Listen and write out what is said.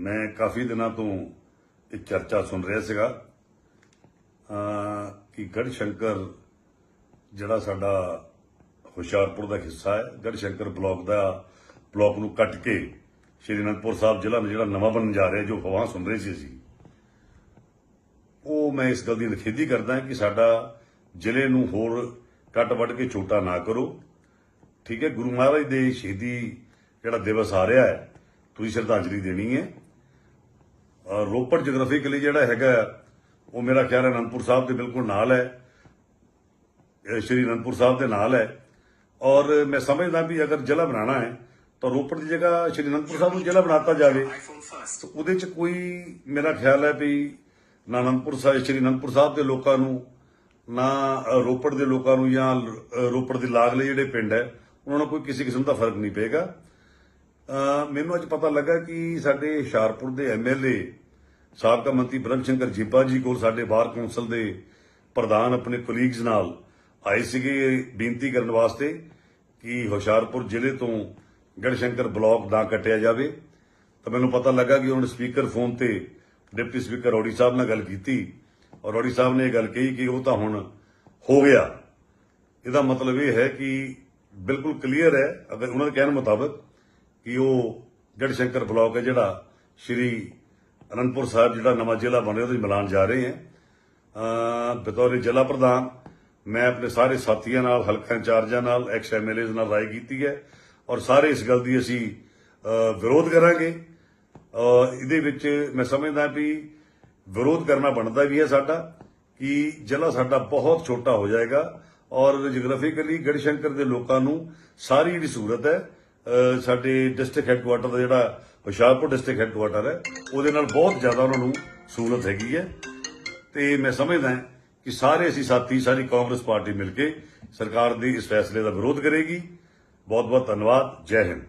ਮੈਂ ਕਾਫੀ ਦਿਨਾਂ ਤੋਂ ਇਹ ਚਰਚਾ ਸੁਣ ਰਿਹਾ ਸੀਗਾ। ਕਿ ਗੜ ਸ਼ੰਕਰ ਜਿਹੜਾ ਸਾਡਾ ਹੁਸ਼ਿਆਰਪੁਰ ਦਾ ਹਿੱਸਾ ਹੈ ਗੜ ਸ਼ੰਕਰ ਬਲਾਕ ਦਾ, ਬਲਾਕ ਨੂੰ ਕੱਟ ਕੇ ਸ਼੍ਰੀ ਅਨੰਦਪੁਰ ਸਾਹਿਬ ਜ਼ਿਲ੍ਹਾ ਜਿਹੜਾ ਨਵਾਂ ਬਣਨ ਜਾ ਰਿਹਾ, ਜੋ ਹਵਾ ਸੁਣ ਰਹੇ ਸੀ ਅਸੀਂ, ਉਹ ਮੈਂ ਇਸ ਗੱਲ ਦੀ ਨਿਖੇਧੀ ਕਰਦਾ ਕਿ ਸਾਡਾ ਜ਼ਿਲ੍ਹੇ ਨੂੰ ਹੋਰ ਕੱਟ ਵੱਢ ਕੇ ਛੋਟਾ ਨਾ ਕਰੋ। ਠੀਕ ਹੈ, ਗੁਰੂ ਮਹਾਰਾਜ ਦੇ ਸ਼ਹੀਦੀ ਜਿਹੜਾ ਦਿਵਸ ਆ ਰਿਹਾ ਹੈ, ਤੁਸੀਂ ਸ਼ਰਧਾਂਜਲੀ ਦੇਣੀ ਹੈ। ਰੋਪੜ ਜੀਓਗ੍ਰਾਫਿਕਲੀ ਜਿਹੜਾ ਹੈਗਾ ਉਹ ਮੇਰਾ ਖਿਆਲ ਹੈ ਅਨੰਦਪੁਰ ਸਾਹਿਬ ਦੇ ਬਿਲਕੁਲ ਨਾਲ ਹੈ। ਸ਼੍ਰੀ ਅਨੰਦਪੁਰ ਸਾਹਿਬ ਦੇ ਨਾਲ ਹੈ। ਔਰ ਮੈਂ ਸਮਝਦਾ ਵੀ ਅਗਰ ਜ਼ਿਲ੍ਹਾ ਬਣਾਉਣਾ ਹੈ ਤਾਂ ਰੋਪੜ ਦੀ ਜਗ੍ਹਾ ਸ਼੍ਰੀ ਅਨੰਦਪੁਰ ਸਾਹਿਬ ਨੂੰ ਜ਼ਿਲ੍ਹਾ ਬਣਾਤਾ ਜਾਵੇ। ਤਾਂ ਉਹਦੇ ਚ ਕੋਈ ਮੇਰਾ ਖਿਆਲ ਹੈ ਵੀ ਨਾ ਅਨੰਦਪੁਰ ਸਾਹਿਬ ਸ਼੍ਰੀ ਅਨੰਦਪੁਰ ਸਾਹਿਬ ਦੇ ਲੋਕਾਂ ਨੂੰ ਨਾ ਰੋਪੜ ਦੇ ਲੋਕਾਂ ਨੂੰ ਜਾਂ ਰੋਪੜ ਦੇ ਲਾਗਲੇ ਜਿਹੜੇ ਪਿੰਡ ਹੈ ਉਹਨਾਂ ਨੂੰ ਕੋਈ ਕਿਸੇ ਕਿਸਮ ਦਾ ਫ਼ਰਕ ਨਹੀਂ ਪਏਗਾ। ਮੈਨੂੰ ਅੱਜ ਪਤਾ ਲੱਗਾ ਕਿ ਸਾਡੇ ਹੁਸ਼ਿਆਰਪੁਰ ਦੇ ਐਮਐਲਏ ਸਾਬਕਾ ਮੰਤਰੀ ਬ੍ਰਹਮ ਸ਼ੰਕਰ ਜੀਪਾ ਜੀ ਕੋਲ ਸਾਡੇ ਬਾਰ ਕੌਂਸਲ ਦੇ ਪ੍ਰਧਾਨ ਆਪਣੇ ਕੋਲੀਗਸ ਨਾਲ ਆਏ ਸੀਗੇ ਬੇਨਤੀ ਕਰਨ ਵਾਸਤੇ ਕਿ ਹੁਸ਼ਿਆਰਪੁਰ ਜ਼ਿਲ੍ਹੇ ਤੋਂ ਗੜਸ਼ੰਕਰ ਬਲਾਕ ਨਾ ਕੱਟਿਆ ਜਾਵੇ। ਤਾਂ ਮੈਨੂੰ ਪਤਾ ਲੱਗਾ ਕਿ ਉਹਨਾਂ ਨੇ ਸਪੀਕਰ ਫੋਨ ਤੇ ਡਿਪਟੀ ਸਪੀਕਰ ਔੜੀ ਸਾਹਿਬ ਨਾਲ ਗੱਲ ਕੀਤੀ ਔਰ ਔੜੀ ਸਾਹਿਬ ਨੇ ਇਹ ਗੱਲ ਕਹੀ ਕਿ ਉਹ ਤਾਂ ਹੁਣ ਹੋ ਗਿਆ। ਇਹਦਾ ਮਤਲਬ ਇਹ ਹੈ ਕਿ ਬਿਲਕੁਲ ਕਲੀਅਰ ਹੈ, ਅਗਰ ਉਹਨਾਂ ਦੇ ਕਹਿਣ ਮੁਤਾਬਕ ਕਿ ਉਹ ਗੜਸ਼ੰਕਰ ਬਲਾਕ ਹੈ ਜਿਹੜਾ ਸ਼੍ਰੀ ਅਨੰਦਪੁਰ ਸਾਹਿਬ ਜਿਹੜਾ ਨਵਾਂ ਜ਼ਿਲ੍ਹਾ ਬਣ ਰਿਹਾ ਉਹਦੇ ਮਿਲਾਨ ਜਾ ਰਹੇ ਹੈ। ਬਤੌਰ ਜ਼ਿਲ੍ਹਾ ਪ੍ਰਧਾਨ ਮੈਂ ਆਪਣੇ ਸਾਰੇ ਸਾਥੀਆਂ ਨਾਲ ਹਲਕਾ ਇੰਚਾਰਜਾਂ ਨਾਲ ਐਕਸ ਐਮਐਲਏਜ਼ ਨਾਲ ਰਾਏ ਕੀਤੀ ਹੈ ਔਰ ਸਾਰੇ ਇਸ ਗੱਲ ਦੀ ਅਸੀਂ ਵਿਰੋਧ ਕਰਾਂਗੇ। ਅ, ਇਹਦੇ ਵਿੱਚ ਮੈਂ ਸਮਝਦਾ ਵੀ ਵਿਰੋਧ ਕਰਨਾ ਬਣਦਾ ਵੀ ਹੈ ਸਾਡਾ ਕਿ ਜ਼ਿਲ੍ਹਾ ਸਾਡਾ ਬਹੁਤ ਛੋਟਾ ਹੋ ਜਾਏਗਾ ਔਰ ਜਿਓਗ੍ਰਾਫਿਕਲੀ ਗੜਸ਼ੰਕਰ ਦੇ ਲੋਕਾਂ ਨੂੰ ਸਾਰੀ ਜਿਹੜੀ ਸਹੂਲਤ ਹੈ ਸਾਡੇ ਡਿਸਟ੍ਰਿਕਟ ਹੈੱਡਕੁਆਟਰ ਦਾ ਜਿਹੜਾ ਹੁਸ਼ਿਆਰਪੁਰ ਡਿਸਟ੍ਰਿਕਟ ਹੈੱਡਕੁਆਟਰ ਹੈ, ਉਹਦੇ ਨਾਲ ਬਹੁਤ ਜ਼ਿਆਦਾ ਉਹਨਾਂ ਨੂੰ ਸਹੂਲਤ ਹੈਗੀ ਹੈ। ਤੇ ਮੈਂ ਸਮਝਦਾ ਕਿ ਸਾਰੇ ਅਸੀਂ ਸਾਥੀ, ਸਾਰੀ ਕਾਂਗਰਸ ਪਾਰਟੀ ਮਿਲ ਕੇ ਸਰਕਾਰ ਦੇ ਇਸ ਫੈਸਲੇ ਦਾ ਵਿਰੋਧ ਕਰੇਗੀ। ਬਹੁਤ ਬਹੁਤ ਧੰਨਵਾਦ। ਜੈ ਹਿੰਦ।